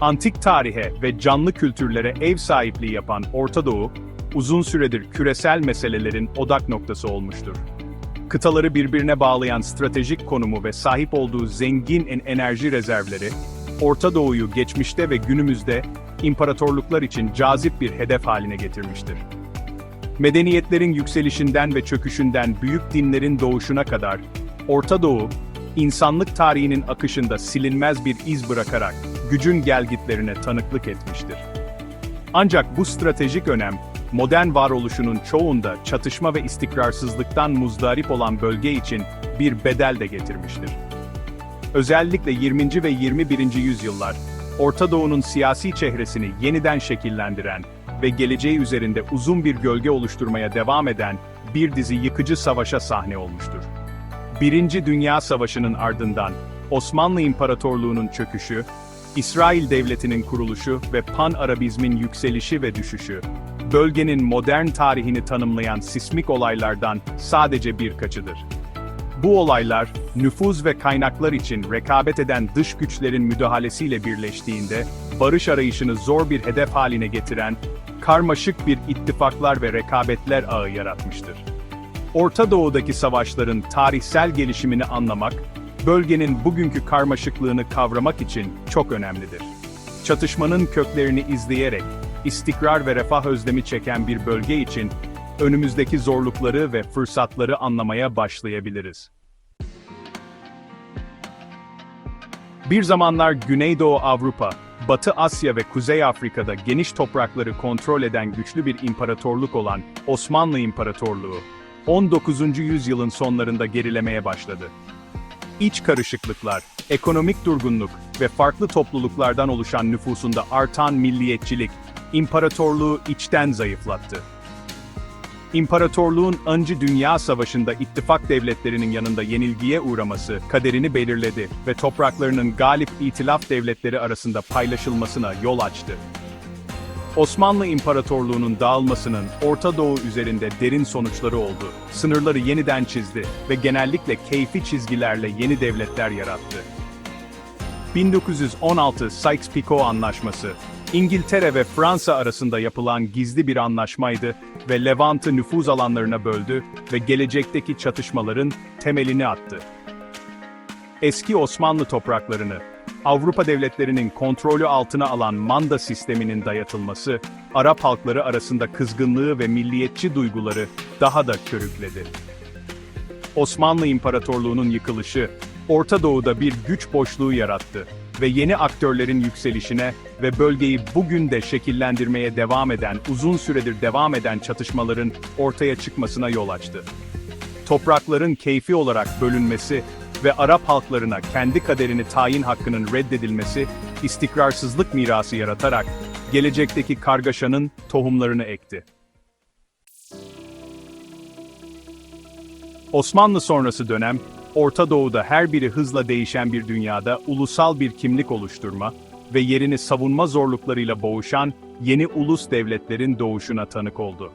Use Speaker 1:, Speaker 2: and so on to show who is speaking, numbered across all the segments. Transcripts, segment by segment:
Speaker 1: Antik tarihe ve canlı kültürlere ev sahipliği yapan Orta Doğu, uzun süredir küresel meselelerin odak noktası olmuştur. Kıtaları birbirine bağlayan stratejik konumu ve sahip olduğu zengin en enerji rezervleri, Orta Doğu'yu geçmişte ve günümüzde imparatorluklar için cazip bir hedef haline getirmiştir. Medeniyetlerin yükselişinden ve çöküşünden büyük dinlerin doğuşuna kadar, Orta Doğu, insanlık tarihinin akışında silinmez bir iz bırakarak gücün gelgitlerine tanıklık etmiştir. Ancak bu stratejik önem, modern varoluşunun çoğunda çatışma ve istikrarsızlıktan muzdarip olan bölge için bir bedel de getirmiştir. Özellikle 20. ve 21. yüzyıllar, Orta Doğu'nun siyasi çehresini yeniden şekillendiren ve geleceği üzerinde uzun bir gölge oluşturmaya devam eden bir dizi yıkıcı savaşa sahne olmuştur. Birinci Dünya Savaşı'nın ardından Osmanlı İmparatorluğu'nun çöküşü, İsrail Devleti'nin kuruluşu ve Pan-Arabizmin yükselişi ve düşüşü, bölgenin modern tarihini tanımlayan sismik olaylardan sadece birkaçıdır. Bu olaylar, nüfuz ve kaynaklar için rekabet eden dış güçlerin müdahalesiyle birleştiğinde, barış arayışını zor bir hedef haline getiren, karmaşık bir ittifaklar ve rekabetler ağı yaratmıştır. Orta Doğu'daki savaşların tarihsel gelişimini anlamak, bölgenin bugünkü karmaşıklığını kavramak için çok önemlidir. Çatışmanın köklerini izleyerek, istikrar ve refah özlemi çeken bir bölge için, önümüzdeki zorlukları ve fırsatları anlamaya başlayabiliriz. Bir zamanlar Güneydoğu Avrupa, Batı Asya ve Kuzey Afrika'da geniş toprakları kontrol eden güçlü bir imparatorluk olan Osmanlı İmparatorluğu, 19. yüzyılın sonlarında gerilemeye başladı. İç karışıklıklar, ekonomik durgunluk ve farklı topluluklardan oluşan nüfusunda artan milliyetçilik, imparatorluğu içten zayıflattı. İmparatorluğun Öncü Dünya Savaşı'nda ittifak devletlerinin yanında yenilgiye uğraması kaderini belirledi ve topraklarının galip itilaf devletleri arasında paylaşılmasına yol açtı. Osmanlı İmparatorluğu'nun dağılmasının Orta Doğu üzerinde derin sonuçları oldu. Sınırları yeniden çizdi ve genellikle keyfi çizgilerle yeni devletler yarattı. 1916 Sykes-Picot Anlaşması, İngiltere ve Fransa arasında yapılan gizli bir anlaşmaydı ve Levant'ı nüfuz alanlarına böldü ve gelecekteki çatışmaların temelini attı. Eski Osmanlı topraklarını, Avrupa devletlerinin kontrolü altına alan manda sisteminin dayatılması, Arap halkları arasında kızgınlığı ve milliyetçi duyguları daha da körükledi. Osmanlı İmparatorluğu'nun yıkılışı, Orta Doğu'da bir güç boşluğu yarattı ve yeni aktörlerin yükselişine ve bölgeyi bugün de şekillendirmeye devam eden, uzun süredir devam eden çatışmaların ortaya çıkmasına yol açtı. Toprakların keyfi olarak bölünmesi ve Arap halklarına kendi kaderini tayin hakkının reddedilmesi, istikrarsızlık mirası yaratarak, gelecekteki kargaşanın tohumlarını ekti. Osmanlı sonrası dönem, Orta Doğu'da her biri hızla değişen bir dünyada ulusal bir kimlik oluşturma ve yerini savunma zorluklarıyla boğuşan yeni ulus devletlerin doğuşuna tanık oldu.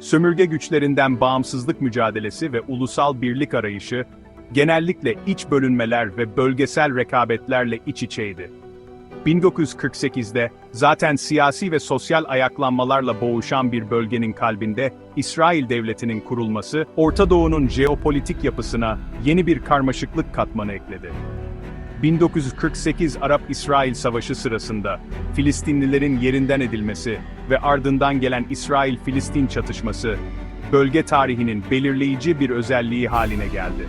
Speaker 1: Sömürge güçlerinden bağımsızlık mücadelesi ve ulusal birlik arayışı, genellikle iç bölünmeler ve bölgesel rekabetlerle iç içeydi. 1948'de zaten siyasi ve sosyal ayaklanmalarla boğuşan bir bölgenin kalbinde İsrail devletinin kurulması, Orta Doğu'nun jeopolitik yapısına yeni bir karmaşıklık katmanı ekledi. 1948 Arap-İsrail Savaşı sırasında Filistinlilerin yerinden edilmesi ve ardından gelen İsrail-Filistin çatışması, bölge tarihinin belirleyici bir özelliği haline geldi.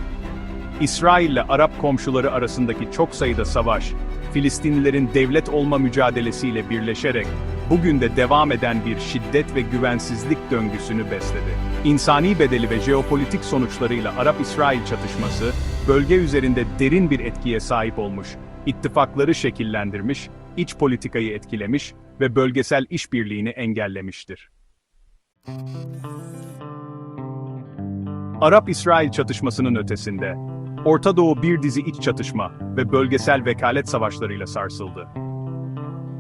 Speaker 1: İsrail ile Arap komşuları arasındaki çok sayıda savaş, Filistinlilerin devlet olma mücadelesiyle birleşerek, bugün de devam eden bir şiddet ve güvensizlik döngüsünü besledi. İnsani bedeli ve jeopolitik sonuçlarıyla Arap-İsrail çatışması, bölge üzerinde derin bir etkiye sahip olmuş, ittifakları şekillendirmiş, iç politikayı etkilemiş ve bölgesel işbirliğini engellemiştir. Arap-İsrail çatışmasının ötesinde, Orta Doğu bir dizi iç çatışma ve bölgesel vekalet savaşlarıyla sarsıldı.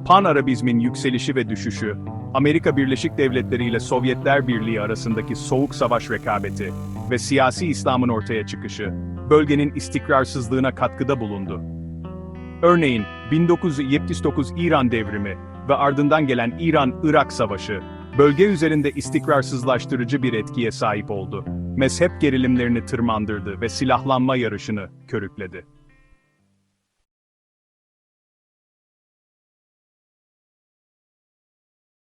Speaker 1: Pan-Arabizmin yükselişi ve düşüşü, Amerika Birleşik Devletleri ile Sovyetler Birliği arasındaki soğuk savaş rekabeti ve siyasi İslam'ın ortaya çıkışı, bölgenin istikrarsızlığına katkıda bulundu. Örneğin 1979 İran devrimi ve ardından gelen İran-Irak savaşı, bölge üzerinde istikrarsızlaştırıcı bir etkiye sahip oldu. Mezhep gerilimlerini tırmandırdı ve silahlanma yarışını körükledi.